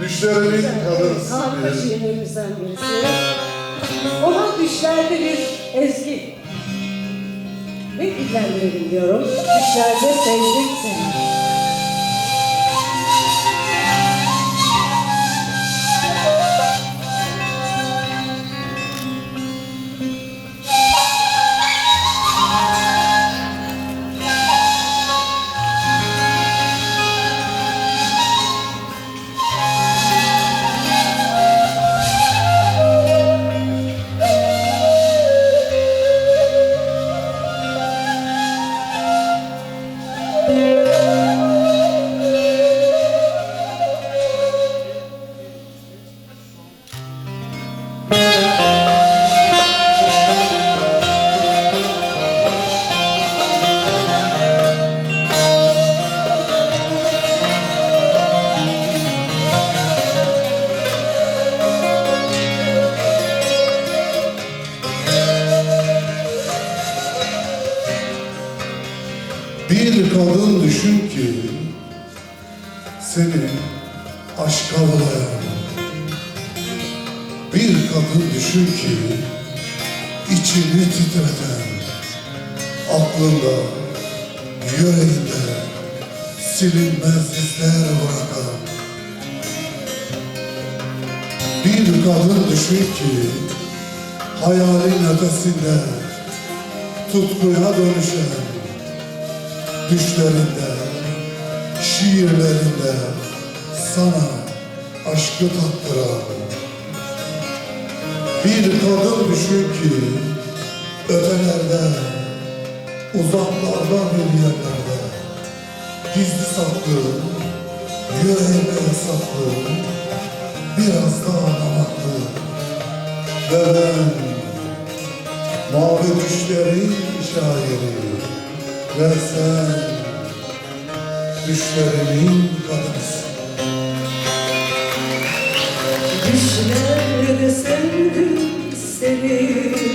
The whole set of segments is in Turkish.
Düşlerimin Harika kadınsın. şiirlerimizden birisi. Olan düşlerde bir ezgi. Ve dillendirelim diyorum. Düşlerde sevdik seni. Bir kadın düşün ki seni aşka bulayan. Bir kadın düşün ki içini titreten, aklında, yüreğinde silinmez izler bırakan. Bir kadın düşün ki hayalin ötesinde tutkuya dönüşen düşlerinde, şiirlerinde sana aşkı tattıran bir kadın düşün ki ötelerde, uzaklarda bir yerlerde gizli saklı, yüreğime yasaklı, biraz daha namaklı ve ben mavi düşlerin şairi ve sen düşlerimin kadınısın. Düşlerde sevdim seni.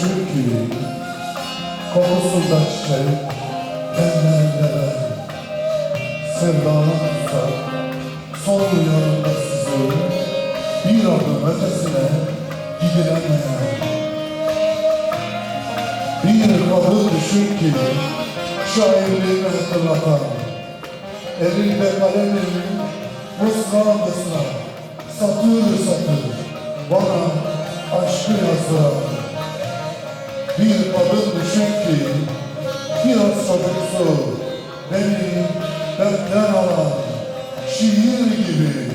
Düşün ki kokusunda çiçek, benlerinde ben. Sevdanın tutsak, sol yanında sizi, bir adım ötesine gidilemeyen. Bir kadın düşün ki şairliğini hatırlatan, elinde kaleminin mısrağındasına satır satır bana aşkı yazdıran. Bir kadın düşün ki biraz sabırsı beni benden alan şiir gibi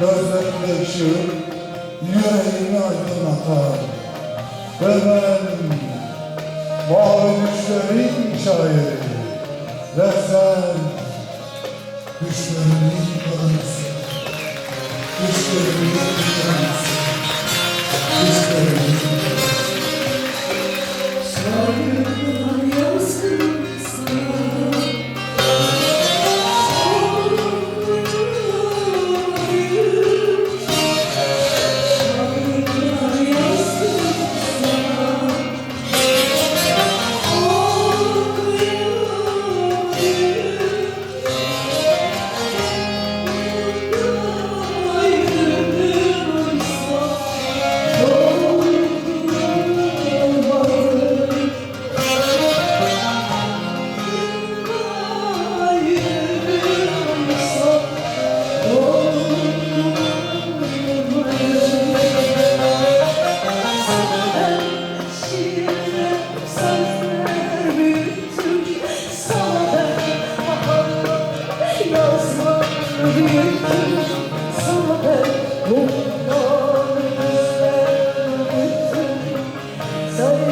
gözlerinde ışık yüreğimi aydınlatan ve ben düşlerin şairi ve sen düşlerimin kadınısın. Düşlerimin kadınısın. Düşlerimin Though